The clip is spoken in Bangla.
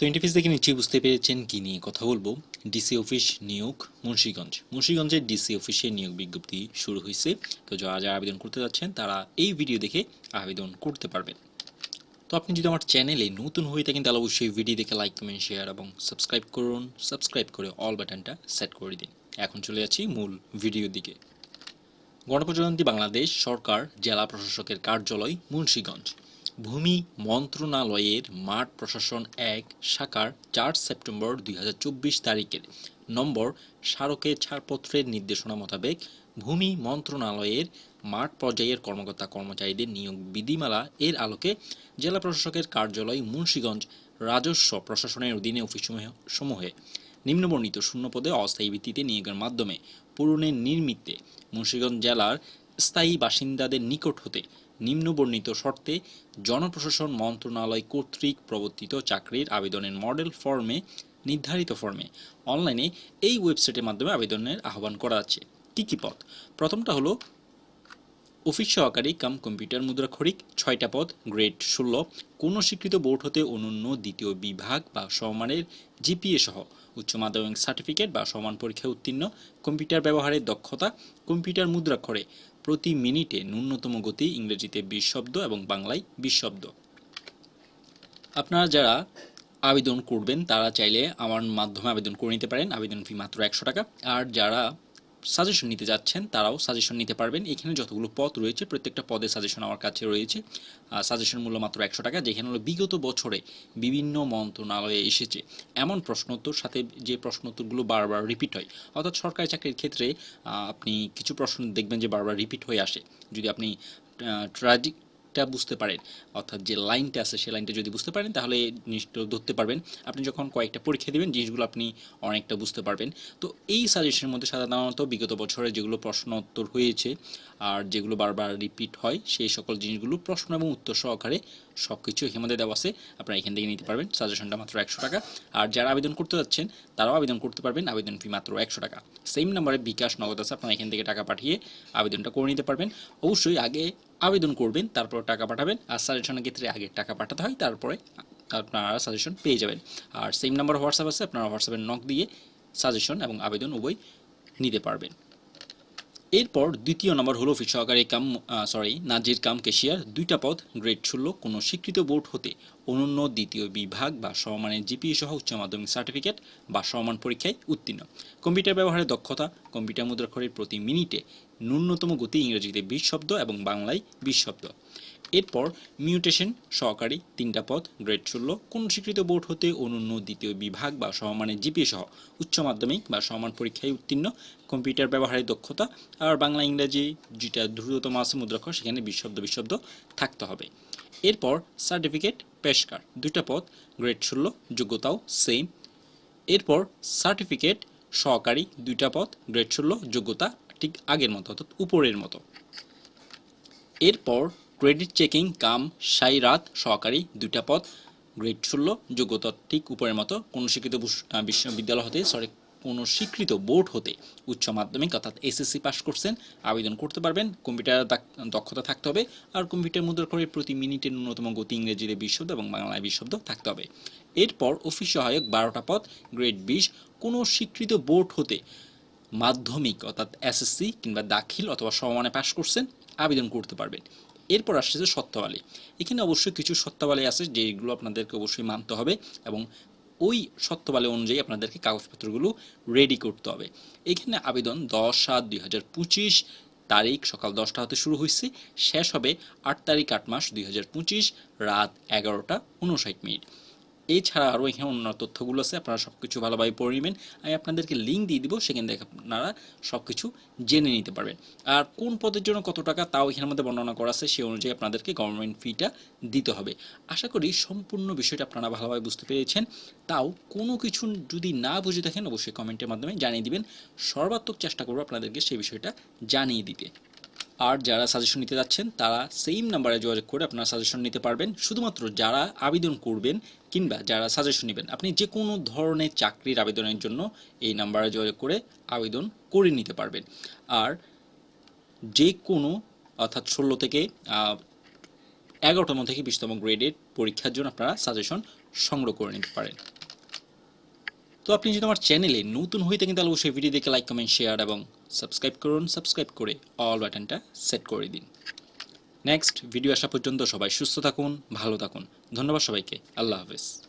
তো ইন্টারফেস দেখে নিশ্চয়ই বুঝতে পেরেছেন কি নিয়ে কথা বলব। ডিসি অফিস নিয়োগ, মুন্সিগঞ্জ। মুন্সিগঞ্জের ডিসি অফিসে নিয়োগ বিজ্ঞপ্তি শুরু হয়েছে। তো যারা যারা আবেদন করতে যাচ্ছেন, তারা এই ভিডিও দেখে আবেদন করতে পারবেন। তো আপনি যদি আমার চ্যানেলে নতুন হয়ে থাকেন, তাহলে অবশ্যই ভিডিও দেখে লাইক কমেন্ট শেয়ার এবং সাবস্ক্রাইব করুন। সাবস্ক্রাইব করে অল বাটনটা সেট করে দিন। এখন চলে যাচ্ছি মূল ভিডিওর দিকে। গণপ্রজাতন্ত্রী বাংলাদেশ সরকার, জেলা প্রশাসকের কার্যালয়, মুন্সিগঞ্জ। ভূমি মন্ত্রণালয়ের মাঠ প্রশাসন এক শাখার চার সেপ্টেম্বর দুই চব্বিশ তারিখের। নম্বর, স্মারকের ছাড়পত্রের নির্দেশনা মোতাবেক ভূমি মন্ত্রণালয়ের মাঠ পর্যায়ের কর্মকর্তা কর্মচারীদের নিয়োগ বিধিমালা এর আলোকে জেলা প্রশাসকের কার্যালয় মুন্সিগঞ্জ রাজস্ব প্রশাসনের অধীনে অফিস সমূহে নিম্নবর্ণিত শূন্য পদে অস্থায়ী ভিত্তিতে নিয়োগের মাধ্যমে পূরণের নির্মিত্তে মুন্সিগঞ্জ জেলার স্থায়ী বাসিন্দাদের নিকট হতে নিম্নবর্ণিত শর্তে জনপ্রশাসন মন্ত্রণালয় কর্তৃক প্রবর্তিত চাকরির আবেদনের মডেল ফর্মে, নির্ধারিত ফর্মে অনলাইনে এই ওয়েবসাইটের মাধ্যমে আবেদনের আহ্বান করা আছে। কী কী পদ। প্রথমটা হলো, অফিস সহকারী কাম কম্পিউটার মুদ্রাক্ষরিক, ছয়টা পদ, গ্রেড ষোলো, কোনো স্বীকৃত বোর্ড হতে অনন্য দ্বিতীয় বিভাগ বা সমমানের জিপিএ সহ, উচ্চ মাধ্যমিক সার্টিফিকেট বা সমান পরীক্ষায় উত্তীর্ণ, কম্পিউটার ব্যবহারের দক্ষতা, কম্পিউটার মুদ্রাক্ষরে প্রতি মিনিটে ন্যূনতম গতি ইংরেজিতে বিশ শব্দ এবং বাংলায় বিশ শব্দ আপনারা যারা আবেদন করবেন, তারা চাইলে আমার মাধ্যমে আবেদন করে নিতে পারেন। আবেদন ফি মাত্র একশো টাকা। আর যারা সাজেশন নিতে যাচ্ছেন, তারাও সাজেশন নিতে পারবেন। এখানে যতগুলো পদ রয়েছে, প্রত্যেকটা পদের সাজেশন আমার কাছে রয়েছে। সাজেশন মূল্য মাত্র একশো টাকা, যেখানে হলো বিগত বছরে বিভিন্ন মন্ত্রণালয়ে এসেছে। এমন প্রশ্নোত্তর, সাথে যে প্রশ্নোত্তরগুলো বারবার রিপিট হয়। অর্থাৎ সরকারি চাকরির ক্ষেত্রে আপনি কিছু প্রশ্ন দেখবেন যে বারবার রিপিট হয়ে আসে। যদি আপনি ট্রাজিক টা বুঝতে পারেন। অর্থাৎ যে লাইনটা আছে সেই লাইনটা যদি বুঝতে পারেন, তাহলে জিনিসটা ধরতে পারবেন। আপনি যখন কয়েকটা পরীক্ষা দেবেন, জিনিসগুলো আপনি অনেকটা বুঝতে পারবেন। তো এই সাজেশনের মধ্যে সাধারণত বিগত বছরে যেগুলো প্রশ্ন উত্তর হয়েছে আর যেগুলো বারবার রিপিট হয়, সেই সকল জিনিসগুলো প্রশ্ন এবং উত্তর সহকারে সব কিছু এখানে মধ্যে দেওয়া আছে। আপনারা এখান থেকে নিতে পারবেন। সাজেশনটা মাত্র একশো টাকা। আর যারা আবেদন করতে যাচ্ছেন, তারাও আবেদন করতে পারবেন। আবেদন ফি মাত্র একশো টাকা। সেম নাম্বারে বিকাশ নগদ আছে। আপনারা এখান থেকে টাকা পাঠিয়ে আবেদনটা করে নিতে পারবেন। অবশ্যই আগে আবেদন করবেন, তারপর টাকা পাঠাবেন, আর সাজেশনের ক্ষেত্রে আগে টাকা পাঠাতে হয়, তারপরে আপনারা সাজেশন পেয়ে যাবেন। আর সেম নাম্বার হোয়াটসঅ্যাপ আছে, আপনারা হোয়াটসঅ্যাপের নক দিয়ে সাজেশন এবং আবেদন উভয় নিতে পারবেন। এরপর দ্বিতীয় নম্বর হলো অফিস সহকারী কাম সরি নাজির কাম কেশিয়ার দুইটা পদ গ্রেড ষোলো, কোনো স্বীকৃত বোর্ড হতে অনন্য দ্বিতীয় বিভাগ বা সমমানের জিপিএ সহ উচ্চ মাধ্যমিক সার্টিফিকেট বা সমান পরীক্ষায় উত্তীর্ণ। কম্পিউটার ব্যবহারের দক্ষতা, কম্পিউটার মুদ্রাক্ষরের প্রতি মিনিটে ন্যূনতম গতি ইংরেজিতে বিশ শব্দ এবং বাংলায় বিশ শব্দ। এরপর মিউটেশন, সহকারী, তিনটা পদ, গ্রেড ষোলো কোন স্বীকৃত বোর্ড হতে অনন্য দ্বিতীয় বিভাগ বা সমমানের জিপিএ সহ উচ্চ মাধ্যমিক বা সমান পরীক্ষায় উত্তীর্ণ। কম্পিউটার ব্যবহারের দক্ষতা, আর বাংলা, ইংরাজি, যেটা দ্রুততম আছে মুদ্রাক্ষর, সেখানে বিশ শব্দ বিশ শব্দ থাকতে হবে। এরপর সার্টিফিকেট পেশকার দুইটা পদ গ্রেড ষোলো যোগ্যতাও সেম। এরপর সার্টিফিকেট সহকারী দুইটা পদ গ্রেড ষোলো যোগ্যতা ঠিক আগের মতো অর্থাৎ উপরের মতো। এরপর ক্রেডিট চেকিং কাম সাইরাত সহকারী দুইটা পদ গ্রেড ষোলো যোগ্যতা ঠিক উপরের মতো। কোনো আহ, বিশ্ববিদ্যালয় হতে সরি কোনো স্বীকৃত বোর্ড হতে উচ্চ মাধ্যমিক অর্থাৎ এসএসসি পাস করছেন। আবেদন করতে পারবেন। কম্পিউটার দক্ষতা থাকতে হবে আর কম্পিউটার মুদ্রা করে প্রতি মিনিটে ন্যূনতম গতি ইংরেজিতে বিশ শব্দ এবং বাংলায় বিশ শব্দ থাকতে হবে। এরপর অফিস সহায়ক বারোটা পদ, গ্রেড বিশ কোনো স্বীকৃত বোর্ড হতে মাধ্যমিক অর্থাৎ এসএসসি কিংবা দাখিল অথবা সমমানে পাশ করছেন। আবেদন করতে পারবেন। এরপর আসছে যে সত্ত্বাবলী এখানে অবশ্যই কিছু সত্ত্বাবলী আছে যেগুলো আপনাদেরকে অবশ্যই মানতে হবে এবং ওই সত্যবালে অনুযায়ী আপনাদেরকে কাগজপত্রগুলো রেডি করতে হবে। এখানে আবেদন দশ সাত দুই হাজার পঁচিশ, তারিখ সকাল দশটা হতে শুরু হয়েছে শেষ হবে আট তারিখ আট মাস দুই হাজার পঁচিশ, রাত এগারোটা উনষাট মিনিট। এছাড়া আরও এখানে অন্য তথ্যগুলো আছে, আপনারা সব কিছু ভালোভাবে পড়ে নেবেন। আমি আপনাদেরকে লিঙ্ক দিয়ে দিব, সেখান থেকে আপনারা সব কিছু জেনে নিতে পারবেন। আর কোন পদের জন্য কত টাকা তাও এখানের মধ্যে বর্ণনা করা আছে, সেই অনুযায়ী আপনাদেরকে গভর্নমেন্ট ফিটা দিতে হবে। আশা করি সম্পূর্ণ বিষয়টা আপনারা ভালোভাবে বুঝতে পেরেছেন। তাও কোনো কিছু যদি না বুঝে থাকেন, অবশ্যই কমেন্টের মাধ্যমে জানিয়ে দিবেন। সর্বাত্মক চেষ্টা করব আপনাদেরকে সেই বিষয়টা জানিয়ে দিতে। আর যারা সাজেশন নিতে যাচ্ছেন, তারা সেম নাম্বারে যোগাযোগ করে আপনারা সাজেশন নিতে পারবেন। শুধুমাত্র যারা আবেদন করবেন কিংবা যারা সাজেশন নেবেন, আপনি যে কোনো ধরনের চাকরির আবেদনের জন্য এই নাম্বারে যোগাযোগ করে আবেদন করে নিতে পারবেন। আর যে কোনো অর্থাৎ ষোলো থেকে এগারোতম থেকে বিশতম গ্রেডের পরীক্ষার জন্য আপনারা সাজেশন সংগ্রহ করে নিতে পারেন। তো আপনি যদি আমার চ্যানেলে নতুন হয়ে থাকেন, তাহলে অবশ্যই ভিডিও দেখে লাইক কমেন্ট শেয়ার এবং সাবস্ক্রাইব করুন, সাবস্ক্রাইব করে অল বাটনটা সেট করে দিন। নেক্সট ভিডিও আসা পর্যন্ত সবাই সুস্থ থাকুন, ভালো থাকুন। ধন্যবাদ সবাইকে। আল্লাহ হাফেজ।